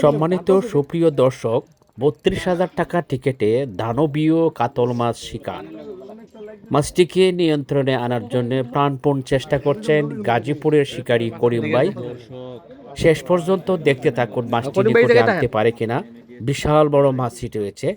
সম্মানিত সুপ্রিয় দর্শক বত্রিশ হাজার টাকা টিকেটে দানবীয় কাতল মাছ শিকার। মাছটিকে নিয়ন্ত্রণে আনার জন্য প্রাণপণ চেষ্টা করছেন গাজীপুরের শিকারী করিম ভাই। শেষ পর্যন্ত দেখতে থাকুন মাছটি নিকটে আনতে পারে কিনা। বিশাল বড় মাছটি রয়েছে।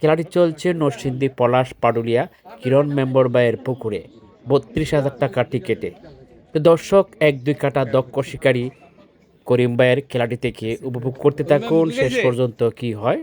খেলাটি চলছে নরসিংদী পলাশ পাডুলিয়া কিরণ মেম্বর ভাইয়ের পুকুরে। বত্রিশ হাজার টাকা টিকেটে। দর্শক এক দুই কাটা দক্ষ শিকারী করিম ভাইয়ের খেলাটি থেকে উপভোগ করতে থাকুন। শেষ পর্যন্ত কি হয়?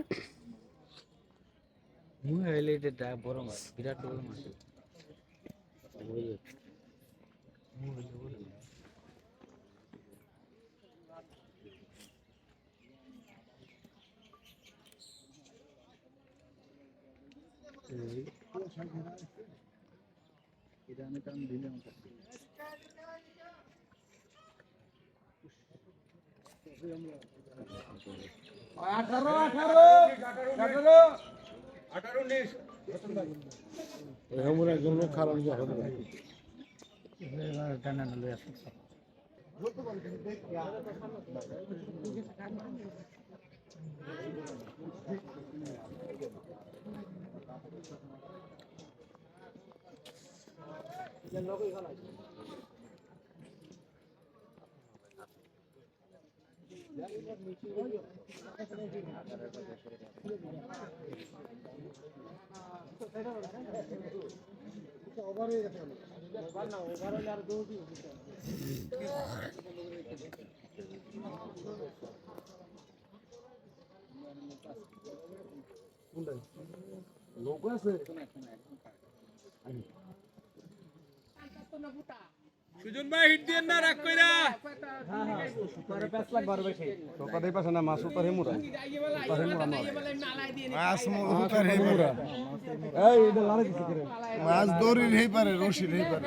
আঠারো আঠারো আঠারো। আঠারো লোক বড় মাছ সুজন ভাই হিট দিয়ে না রাখ কইরা। সকালে পাশে না মাছ উপার হেমুরা মাছ। মুখের হই পারে এই এটা লারে দিছে করে। মাছ দড়ির হই পারে রশির হই পারে।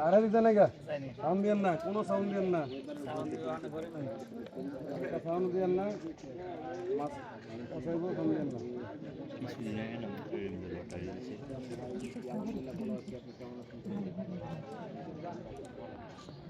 আরে দিতে না সাউন্ড দিয়েন না কোনো সাউন্ড দিয়েন না সাউন্ড দিয়েন না মাছ সাউন্ড দিয়েন না ভাই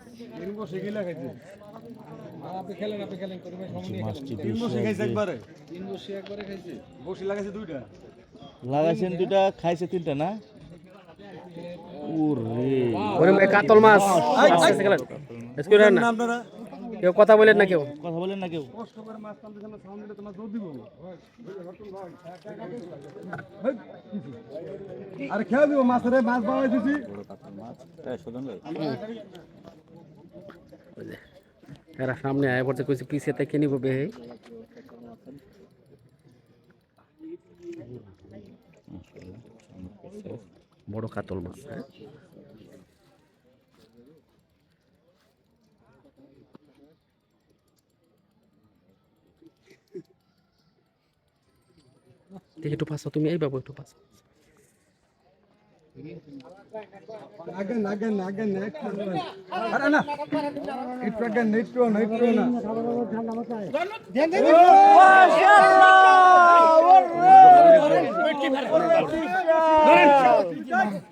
তিন বসে গিলা খাইছে। আপনি খেলেন আপনি খেলেন করিম ভাই মাছটি তিন বসে খাইছে। একবারে? তিন বসে একবারে খাইছে। বসে লাগাইছে দুইটা? লাগাইছেন দুটা খাইছে তিনটা না? কাতল মাছ। আপনারা? কেউ কথা বলেন না কেউ। কথা বলেন না কেউ। মাছ তোমার জোর দিব। আরে খেয়ে দিব মাছের মাছ এরা সামনে আয় পড়তে কইছে পিছিয়ে থেকে নিব বে? বড় কাতল মাছ হ্যাঁ? দেখি একটু পাশো তুমি এই বাবু একটু পাছ আগে না আগে না আগে না আরে না একটু আগে না একটু না একটু না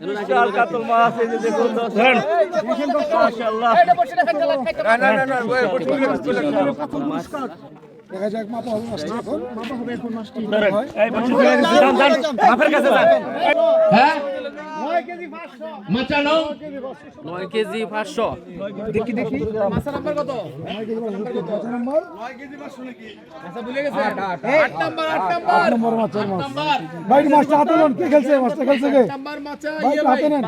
বিশাল কাতল মাছ এই যে দেখুন দর্শক। মাশাআল্লাহ। দেখা যাক মাপা হবে মাপা হবে এখন মাছটা ধরেন। কাছে যান। নয় কেজি পাঁচশো। দেখি দেখি। নাম্বার মাছ ভাই মাছটা হাতে নেন কে খেলছে মাছটা খেলছে কে? ভাই হাতে নেন।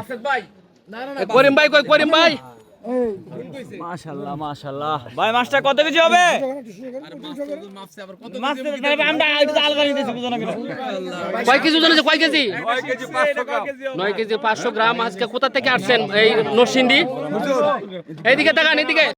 করিম ভাই কই করিম ভাই? মাশাআল্লাহ, মাশাআল্লাহ। ভাই মাছটা কত কেজি হবে? কয় কেজি ওজন আছে কয় কেজি? নয় কেজি পাঁচশো গ্রাম। আজকে কোথা থেকে আসছেন এই নরসিংদী? এইদিকে তাকান এইদিকে।